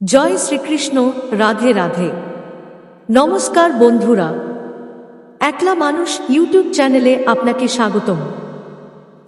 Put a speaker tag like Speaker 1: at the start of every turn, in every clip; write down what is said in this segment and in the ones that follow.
Speaker 1: জয় শ্রীকৃষ্ণ, রাধে রাধে। নমস্কার বন্ধুরা। একলা মানুষ ইউটিউব চ্যানেলে আপনাকে স্বাগতম।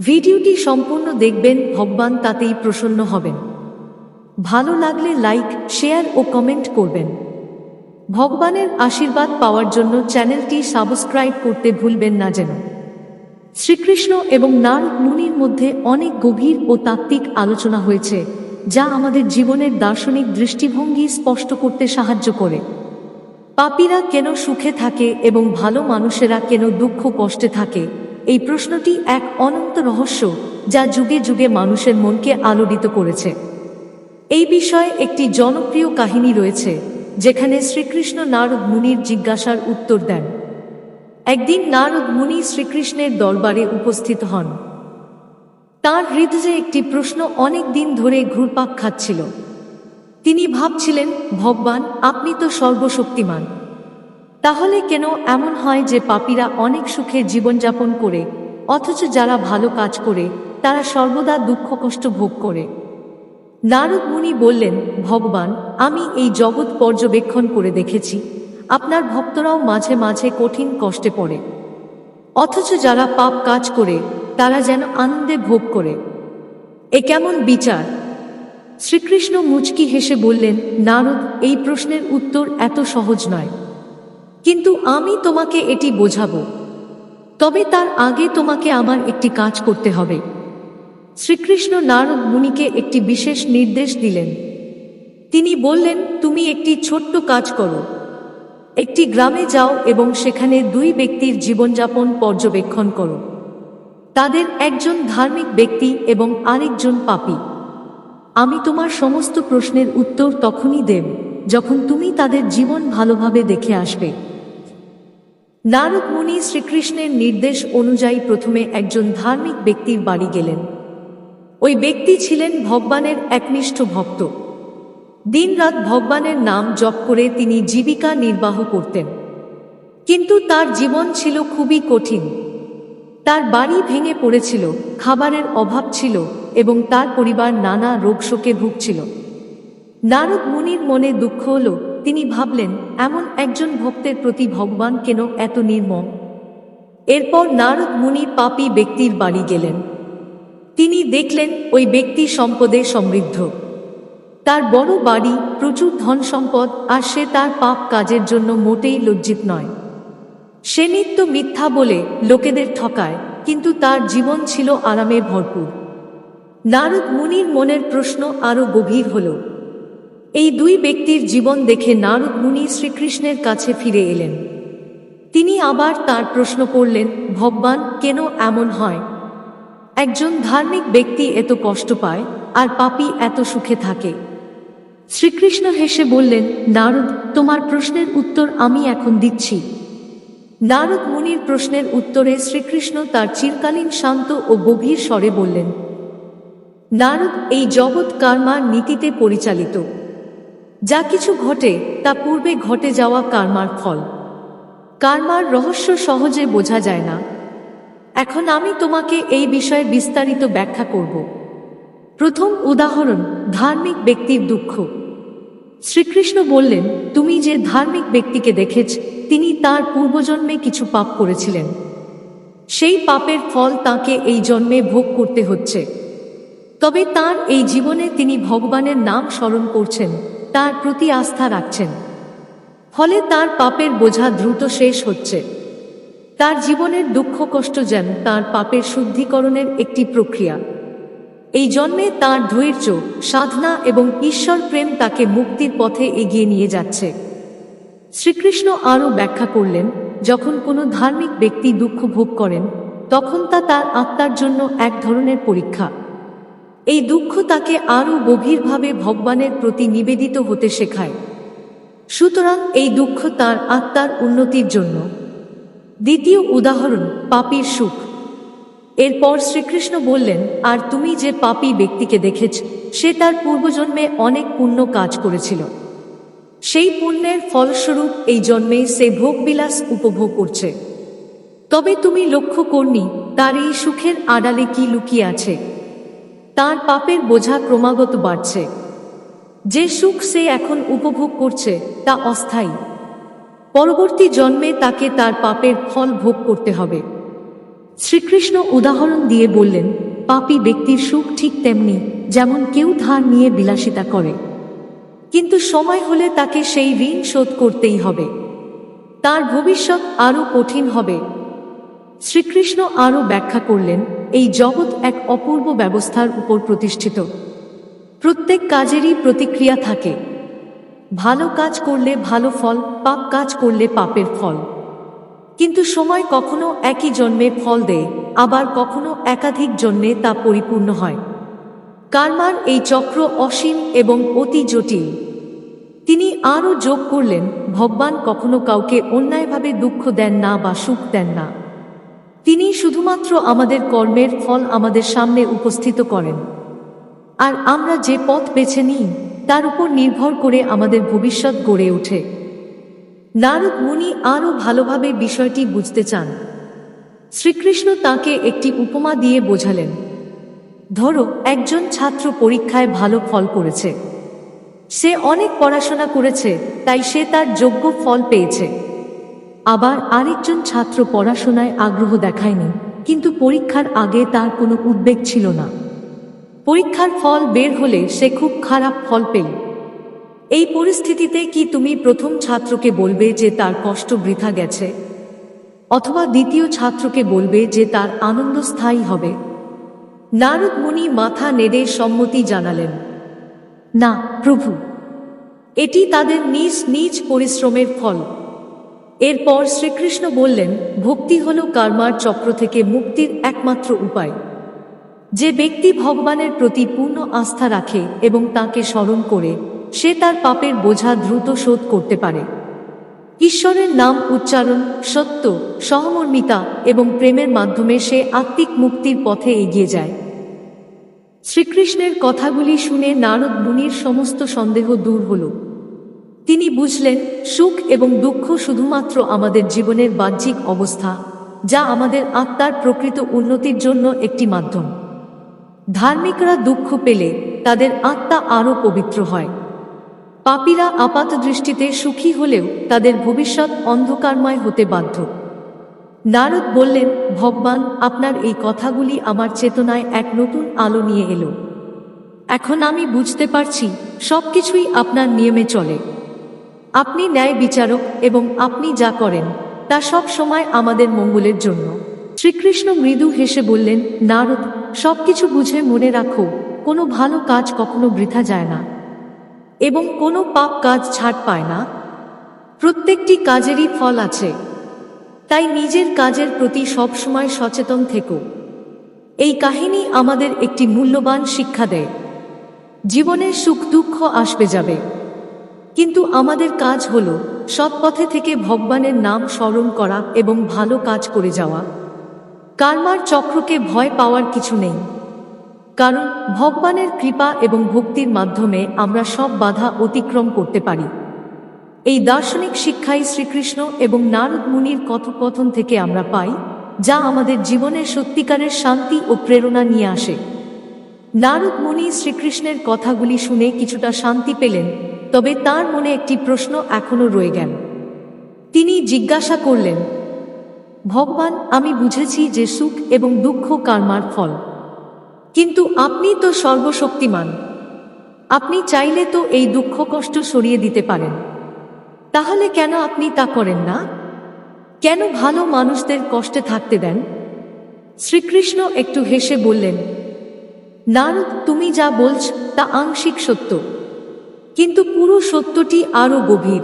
Speaker 1: ভিডিওটি সম্পূর্ণ দেখবেন, ভগবান তাতেই প্রসন্ন হবেন। ভালো লাগলে লাইক, শেয়ার ও কমেন্ট করবেন। ভগবানের আশীর্বাদ পাওয়ার জন্য চ্যানেলটি সাবস্ক্রাইব করতে ভুলবেন না যেন। শ্রীকৃষ্ণ এবং নারদ মুনির মধ্যে অনেক গভীর ও তাত্ত্বিক আলোচনা হয়েছে। যা আমাদের জীবনের দার্শনিক দৃষ্টিভঙ্গি স্পষ্ট করতে সাহায্য করে। পাপীরা কেন সুখে থাকে এবং ভালো মানুষেরা কেন দুঃখ কষ্টে থাকে? এই প্রশ্নটি এক অনন্ত রহস্য যা যুগে যুগে মানুষের মনকে আলোড়িত করেছে। এই বিষয়ে একটি জনপ্রিয় কাহিনী রয়েছে, যেখানে শ্রীকৃষ্ণ নারদ মুনির জিজ্ঞাসার উত্তর দেন। একদিন নারদ মুনি শ্রীকৃষ্ণের দরবারে উপস্থিত হন। তার হৃদয়ে একটি প্রশ্ন অনেক দিন ধরে ঘুরপাক খাচ্ছিল। তিনি ভাবছিলেন, ভগবান, আপনি তো সর্বশক্তিমান। তাহলে কেন এমন হয় যে পাপীরা অনেক সুখে জীবনযাপন করে, অথচ যারা ভালো কাজ করে, তারা সর্বদা দুঃখ কষ্ট ভোগ করে? নারদ মুনি বললেন, ভগবান, আমি এই জগৎ পর্যবেক্ষণ করে দেখেছি। আপনার ভক্তরাও মাঝে মাঝে কঠিন কষ্টে পড়ে। অথচ যারা পাপ কাজ করে তারা যেন আনন্দে ভোগ করে। এ কেমন বিচার? শ্রীকৃষ্ণ মুচকি হেসে বললেন, নারদ, এই প্রশ্নের উত্তর এত সহজ নয়। কিন্তু আমি তোমাকে এটি বোঝাবো। তবে তার আগে তোমাকে আমার একটি কাজ করতে হবে। শ্রীকৃষ্ণ নারদ মুনিকে একটি বিশেষ নির্দেশ দিলেন। তিনি বললেন, তুমি একটি ছোট্ট কাজ করো। একটি গ্রামে যাও এবং সেখানে দুই ব্যক্তির জীবনযাপন পর্যবেক্ষণ করো। তাদের একজন ধার্মিক ব্যক্তি এবং আরেকজন পাপী। আমি তোমার সমস্ত প্রশ্নের উত্তর তখনই দেব, যখন তুমি তাদের জীবন ভালোভাবে দেখে আসবে। নারদ মুনি শ্রীকৃষ্ণের নির্দেশ অনুযায়ী প্রথমে একজন ধার্মিক ব্যক্তির বাড়ি গেলেন। ওই ব্যক্তি ছিলেন ভগবানের একনিষ্ঠ ভক্ত। দিনরাত ভগবানের নাম জপ করে তিনি জীবিকা নির্বাহ করতেন। কিন্তু তার জীবন ছিল খুবই কঠিন। তার বাড়ি ভেঙে পড়েছিল, খাবারের অভাব ছিল এবং তার পরিবার নানা রোগশোকে ভুগছিল। নারদ মুনির মনে দুঃখ হল, তিনি ভাবলেন, এমন একজন ভক্তের প্রতি ভগবান কেন এত নির্মম? এরপর নারদ মুনি পাপী ব্যক্তির বাড়ি গেলেন। তিনি দেখলেন, ওই ব্যক্তি সম্পদে সমৃদ্ধ। তার বড় বাড়ি প্রচুর ধন সম্পদ আর সে তার পাপ কাজের জন্য মোটেই লজ্জিত নয়। সে নিত্য মিথ্যা বলে লোকেদের ঠকায়, কিন্তু তার জীবন ছিল আরামে ভরপুর। নারদ মুনির মনের প্রশ্ন আরও গভীর হল। এই দুই ব্যক্তির জীবন দেখে নারদ মুনি শ্রীকৃষ্ণের কাছে ফিরে এলেন। তিনি আবার তার প্রশ্ন করলেন, ভগবান, কেন এমন হয়? একজন ধার্মিক ব্যক্তি এত কষ্ট পায়, আর পাপী এত সুখে থাকে। শ্রীকৃষ্ণ হেসে বললেন, নারদ, তোমার প্রশ্নের উত্তর আমি এখন দিচ্ছি। নারদ মুনির প্রশ্নের উত্তরে শ্রীকৃষ্ণ তার চিরকালীন শান্ত ও গভীর স্বরে বললেন, নারদ, এই জগৎ কার্মার নীতিতে পরিচালিত। যা কিছু ঘটে, তা পূর্বে ঘটে যাওয়া কার্মার ফল। কার্মার রহস্য সহজে বোঝা যায় না। এখন আমি তোমাকে এই বিষয়ে বিস্তারিত ব্যাখ্যা করব। প্রথম উদাহরণ, ধার্মিক ব্যক্তির দুঃখ। শ্রীকৃষ্ণ বললেন, তুমি যে ধার্মিক ব্যক্তিকে দেখেছ, তিনি তার পূর্বজন্মে কিছু পাপ করেছিলেন। সেই পাপের ফল তাকে এই জন্মে ভোগ করতে হচ্ছে। তবে তার এই জীবনে তিনি ভগবানের নাম স্মরণ করছেন, তার প্রতি আস্থা রাখছেন। ফলে তার পাপের বোঝা দ্রুত শেষ হচ্ছে। তার জীবনের দুঃখ কষ্ট যেন তার পাপের শুদ্ধিকরণের একটি প্রক্রিয়া। এই জন্মে তার ধৈর্য, সাধনা এবং ঈশ্বর প্রেম তাকে মুক্তির পথে এগিয়ে নিয়ে যাচ্ছে। শ্রীকৃষ্ণ আরও ব্যাখ্যা করলেন, যখন কোনো ধার্মিক ব্যক্তি দুঃখ ভোগ করেন, তখন তা তার আত্মার জন্য এক ধরনের পরীক্ষা। এই দুঃখ তাকে আরও গভীরভাবে ভগবানের প্রতি নিবেদিত হতে শেখায়। সুতরাং এই দুঃখ তার আত্মার উন্নতির জন্য। দ্বিতীয় উদাহরণ, পাপীর সুখ। এরপর শ্রীকৃষ্ণ বললেন, আর তুমি যে পাপী ব্যক্তিকে দেখেছ, সে তার পূর্বজন্মে অনেক পুণ্য কাজ করেছিল। সেই পুণ্যের ফলস্বরূপ এই জন্মে সে ভোগবিলাস উপভোগ করছে। তবে তুমি লক্ষ্য করনি, তার এই সুখের আড়ালে কি লুকিয়ে আছে। তার পাপের বোঝা ক্রমাগত বাড়ছে। যে সুখ সে এখন উপভোগ করছে, তা অস্থায়ী। পরবর্তী জন্মে তাকে তার পাপের ফল ভোগ করতে হবে। শ্রীকৃষ্ণ উদাহরণ দিয়ে বললেন, পাপী ব্যক্তির সুখ ঠিক তেমনি, যেমন কেউ ধার নিয়ে বিলাসিতা করে। কিন্তু সময় হলে তাকে সেই ঋণ শোধ করতেই হবে। তার ভবিষ্যৎ আরও কঠিন হবে। শ্রীকৃষ্ণ আরও ব্যাখ্যা করলেন, এই জগৎ এক অপূর্ব ব্যবস্থার উপর প্রতিষ্ঠিত। প্রত্যেক কাজেরই প্রতিক্রিয়া থাকে। ভালো কাজ করলে ভালো ফল, পাপ কাজ করলে পাপের ফল। কিন্তু সময় কখনো একই জন্মে ফল দেয়, আবার কখনো একাধিক জন্মে তা পরিপূর্ণ হয়। কার্মার এই চক্র অসীম এবং অতি জটিল। তিনি আরও যোগ করলেন, ভগবান কখনো কাউকে অন্যায়ভাবে দুঃখ দেন না বা সুখ দেন না। তিনি শুধুমাত্র আমাদের কর্মের ফল আমাদের সামনে উপস্থিত করেন। আর আমরা যে পথ বেছে নিই, তার উপর নির্ভর করে আমাদের ভবিষ্যৎ গড়ে ওঠে। নারদ মুনি আরও ভালোভাবে বিষয়টি বুঝতে চান। শ্রীকৃষ্ণ তাকে একটি উপমা দিয়ে বোঝালেন, ধরো, একজন ছাত্র পরীক্ষায় ভালো ফল করেছে। সে অনেক পড়াশোনা করেছে, তাই সে তার যোগ্য ফল পেয়েছে। আবার আরেকজন ছাত্র পড়াশোনায় আগ্রহ দেখায়নি, কিন্তু পরীক্ষার আগে তার কোনো উদ্বেগ ছিল না। পরীক্ষার ফল বের হলে সে খুব খারাপ ফল পেল। এই পরিস্থিতিতে কি তুমি প্রথম ছাত্রকে বলবে যে তার কষ্ট বৃথা গেছে? অথবা দ্বিতীয় ছাত্রকে বলবে যে তার আনন্দ স্থায়ী হবে? নারদ মুনি মাথা নেড়ে সম্মতি জানালেন। না, প্রভু। এটি তাদের নিজ নিজ পরিশ্রমের ফল। এরপর শ্রীকৃষ্ণ বললেন, ভক্তি হল কার্মার চক্র থেকে মুক্তির একমাত্র উপায়। যে ব্যক্তি ভগবানের প্রতি পূর্ণ আস্থা রাখে এবং তাকে স্মরণ করে সে তার পাপের বোঝা দ্রুত শোধ করতে পারে। ঈশ্বরের নাম উচ্চারণ সত্য, সহমর্মিতা এবং প্রেমের মাধ্যমে সে আত্মিক মুক্তির পথে এগিয়ে যায়। শ্রীকৃষ্ণের কথাগুলি শুনে নারদ মুনির সমস্ত সন্দেহ দূর হল। তিনি বুঝলেন, সুখ এবং দুঃখ শুধুমাত্র আমাদের জীবনের বাহ্যিক অবস্থা, যা আমাদের আত্মার প্রকৃত উন্নতির জন্য একটি মাধ্যম। ধার্মিকরা দুঃখ পেলে তাদের আত্মা আরও পবিত্র হয়। পাপীরা আপাত দৃষ্টিতে সুখী হলেও তাদের ভবিষ্যৎ অন্ধকারময় হতে বাধ্য। নারদ বললেন, ভগবান, আপনার এই কথাগুলি আমার চেতনায় এক নতুন আলো নিয়ে এলো। এখন আমি বুঝতে পারছি, সবকিছুই আপনার নিয়মে চলে। আপনি ন্যায় বিচারক এবং আপনি যা করেন, তা সব সময় আমাদের মঙ্গলের জন্য। শ্রীকৃষ্ণ মৃদু হেসে বললেন, নারদ, সবকিছু বুঝে মনে রাখো, কোনো ভালো কাজ কখনো বৃথা যায় না। এবং কোনো পাপ কাজ ছাড় পায় না। প্রত্যেকটি কাজেরই ফল আছে। তাই নিজের কাজের প্রতি সবসময় সচেতন থেকো। এই কাহিনী আমাদের একটি মূল্যবান শিক্ষা দেয়। জীবনের সুখ দুঃখ আসবে যাবে। কিন্তু আমাদের কাজ হল সৎপথে থেকে ভগবানের নাম স্মরণ করা এবং ভালো কাজ করে যাওয়া। কার্মার চক্রকে ভয় পাওয়ার কিছু নেই। কারণ ভগবানের কৃপা এবং ভক্তির মাধ্যমে আমরা সব বাধা অতিক্রম করতে পারি। এই দার্শনিক শিক্ষাই শ্রীকৃষ্ণ এবং নারদ মুনির কথোপকথন থেকে আমরা পাই, যা আমাদের জীবনের সত্যিকারের শান্তি ও প্রেরণা নিয়ে আসে। নারদ মুনি শ্রীকৃষ্ণের কথাগুলি শুনে কিছুটা শান্তি পেলেন, তবে তার মনে একটি প্রশ্ন এখনও রয়ে গেল। তিনি জিজ্ঞাসা করলেন, ভগবান, আমি বুঝেছি যে সুখ এবং দুঃখ কার্মার ফল। কিন্তু আপনি তো সর্বশক্তিমান। আপনি চাইলে তো এই দুঃখ কষ্ট সরিয়ে দিতে পারেন। তাহলে কেন আপনি তা করেন না? কেন ভালো মানুষদের কষ্টে থাকতে দেন? শ্রীকৃষ্ণ একটু হেসে বললেন, নারদ, তুমি যা বলছ তা আংশিক সত্য। কিন্তু পুরো সত্যটি আরও গভীর।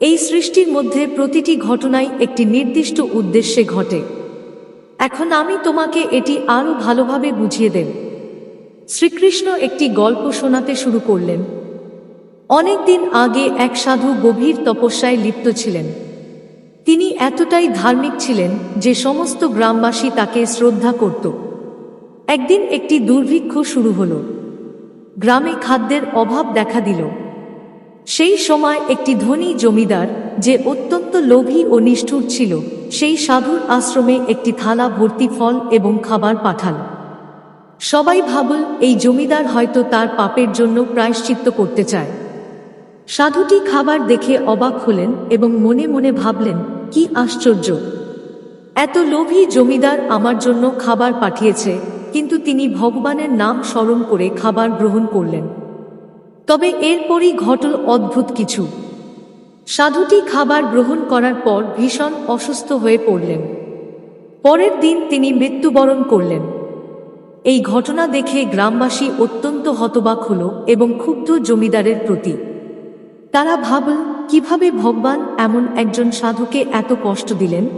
Speaker 1: এই সৃষ্টির মধ্যে প্রতিটি ঘটনাই একটি নির্দিষ্ট উদ্দেশ্যে ঘটে। এখন আমি তোমাকে এটি আরও ভালোভাবে বুঝিয়ে দেব। শ্রীকৃষ্ণ একটি গল্প শোনাতে শুরু করলেন। অনেকদিন আগে এক সাধু গভীর তপস্যায় লিপ্ত ছিলেন। তিনি এতটাই ধার্মিক ছিলেন যে সমস্ত গ্রামবাসী তাকে শ্রদ্ধা করত। একদিন একটি দুর্ভিক্ষ শুরু হলো। গ্রামে খাদ্যের অভাব দেখা দিল। সেই সময় একটি ধনী জমিদার যে অত্যন্ত লোভী ও নিষ্ঠুর ছিল, সেই সাধুর আশ্রমে একটি থালা ভর্তি ফল এবং খাবার পাঠাল। সবাই ভাবল, এই জমিদার হয়তো তার পাপের জন্য প্রায়শ্চিত্ত করতে চায়। সাধুটি খাবার দেখে অবাক হলেন এবং মনে মনে ভাবলেন, কি আশ্চর্য। এত লোভী জমিদার আমার জন্য খাবার পাঠিয়েছে, কিন্তু তিনি ভগবানের নাম স্মরণ করে খাবার গ্রহণ করলেন। তবে এরপরই ঘটল অদ্ভুত কিছু। সাধুটি খাবার গ্রহণ করার পর ভীষণ অসুস্থ হয়ে পড়লেন। পরের দিন তিনি মৃত্যুবরণ করলেন। এই ঘটনা দেখে গ্রামবাসী অত্যন্ত হতবাক হল এবং ক্ষুব্ধ জমিদারের প্রতি। তারা ভাবল, কীভাবে ভগবান এমন একজন সাধুকে এত কষ্ট দিলেন?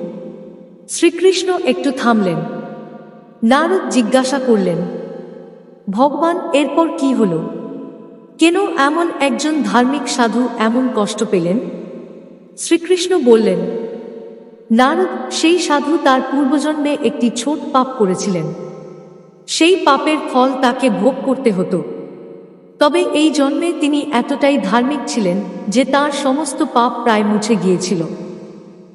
Speaker 1: শ্রীকৃষ্ণ একটু থামলেন। নারদ জিজ্ঞাসা করলেন, ভগবান, এরপর কি হল? কেন এমন একজন ধার্মিক সাধু এমন কষ্ট পেলেন? শ্রীকৃষ্ণ বললেন, নারদ, সেই সাধু তার পূর্বজন্মে একটি ছোট পাপ করেছিলেন। সেই পাপের ফল তাকে ভোগ করতে হতো। তবে এই জন্মে তিনি এতটাই ধার্মিক ছিলেন যে তার সমস্ত পাপ প্রায় মুছে গিয়েছিল।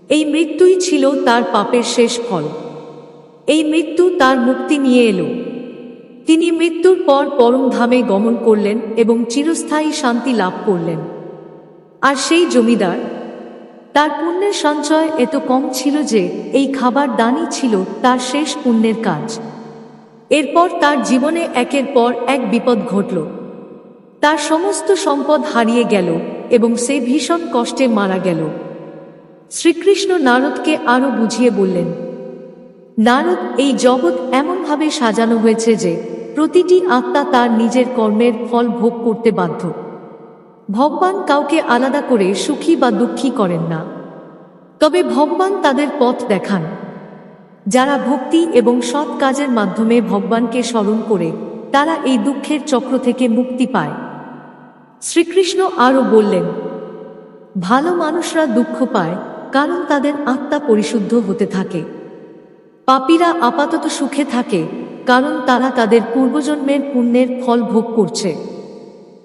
Speaker 1: এই মৃত্যুই ছিল তার পাপের শেষ ফল। এই মৃত্যু তার মুক্তি নিয়ে এলো। তিনি মৃত্যুর পর পরমধামে গমন করলেন এবং চিরস্থায়ী শান্তি লাভ করলেন। আর সেই জমিদার, তার পুণ্যের সঞ্চয় এত কম ছিল যে এই খাবার দানই ছিল তার শেষ পুণ্যের কাজ। এরপর তার জীবনে একের পর এক বিপদ ঘটল। তার সমস্ত সম্পদ হারিয়ে গেল এবং সে ভীষণ কষ্টে মারা গেল। শ্রীকৃষ্ণ নারদকে আরও বুঝিয়ে বললেন নারদ, এই জগৎ এমনভাবে সাজানো হয়েছে যে, প্রতিটি আত্মা তার নিজের কর্মের ফল ভোগ করতে বাধ্য। ভগবান কাউকে আলাদা করে সুখী বা দুঃখী করেন না। তবে ভগবান তাদের পথ দেখান। যারা ভক্তি এবং সৎ কাজের মাধ্যমে ভগবানকে স্মরণ করে, তারা এই দুঃখের চক্র থেকে মুক্তি পায়। শ্রীকৃষ্ণ আরও বললেন, ভালো মানুষরা দুঃখ পায় কারণ তাদের আত্মা পরিশুদ্ধ হতে থাকে। পাপীরা আপাতত সুখে থাকে, কারণ তারা তাদের পূর্বজন্মের পুণ্যের ফল ভোগ করছে।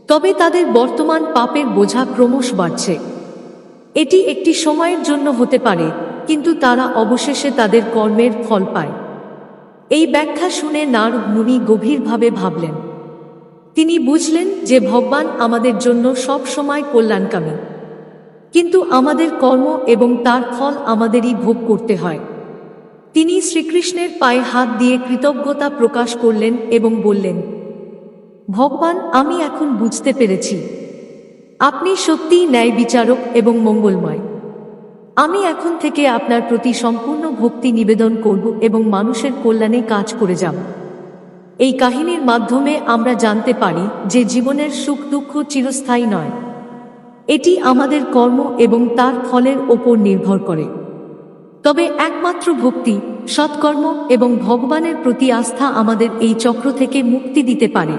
Speaker 1: তবে তাদের বর্তমান পাপের বোঝা ক্রমশ বাড়ছে। এটি একটি সময়ের জন্য হতে পারে, কিন্তু তারা অবশেষে তাদের কর্মের ফল পায়। এই ব্যাখ্যা শুনে নারদ মুনি গভীরভাবে ভাবলেন। তিনি বুঝলেন যে ভগবান আমাদের জন্য সব সময় কল্যাণকামী। কিন্তু আমাদের কর্ম এবং তার ফল আমাদেরই ভোগ করতে হয়। তিনি শ্রীকৃষ্ণের পায়ে হাত দিয়ে কৃতজ্ঞতা প্রকাশ করলেন এবং বললেন, ভগবান, আমি এখন বুঝতে পেরেছি। আপনি সত্যিই ন্যায় বিচারক এবং মঙ্গলময়। আমি এখন থেকে আপনার প্রতি সম্পূর্ণ ভক্তি নিবেদন করব এবং মানুষের কল্যাণে কাজ করে যাব। এই কাহিনীর মাধ্যমে আমরা জানতে পারি যে জীবনের সুখ দুঃখ চিরস্থায়ী নয়। এটি আমাদের কর্ম এবং তার ফলের ওপর নির্ভর করে। তবে একমাত্র ভক্তি, সৎকর্ম এবং ভগবানের প্রতি আস্থা আমাদের এই চক্র থেকে মুক্তি দিতে পারে।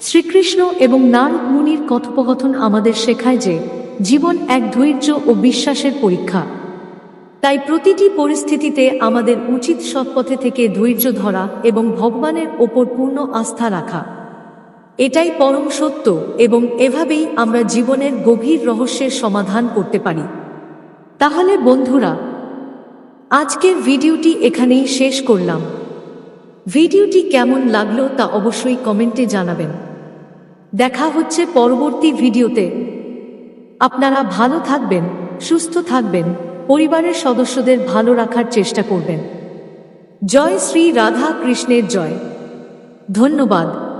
Speaker 1: শ্রীকৃষ্ণ এবং নারদ মুনির কথোপকথন আমাদের শেখায় যে, জীবন এক ধৈর্য ও বিশ্বাসের পরীক্ষা। তাই প্রতিটি পরিস্থিতিতে আমাদের উচিত সৎপথে থেকে ধৈর্য ধরা এবং ভগবানের ওপর পূর্ণ আস্থা রাখা। এটাই পরম সত্য এবং এভাবেই আমরা জীবনের গভীর রহস্যের সমাধান করতে পারি। তাহলে বন্ধুরা আজকের ভিডিওটি এখানেই শেষ করলাম। ভিডিওটি কেমন লাগল তা অবশ্যই কমেন্টে জানাবেন। দেখা হচ্ছে পরবর্তী ভিডিওতে। আপনারা ভালো থাকবেন, সুস্থ থাকবেন, পরিবারের সদস্যদের ভালো রাখার চেষ্টা করবেন। জয় শ্রী রাধা কৃষ্ণের জয়। ধন্যবাদ।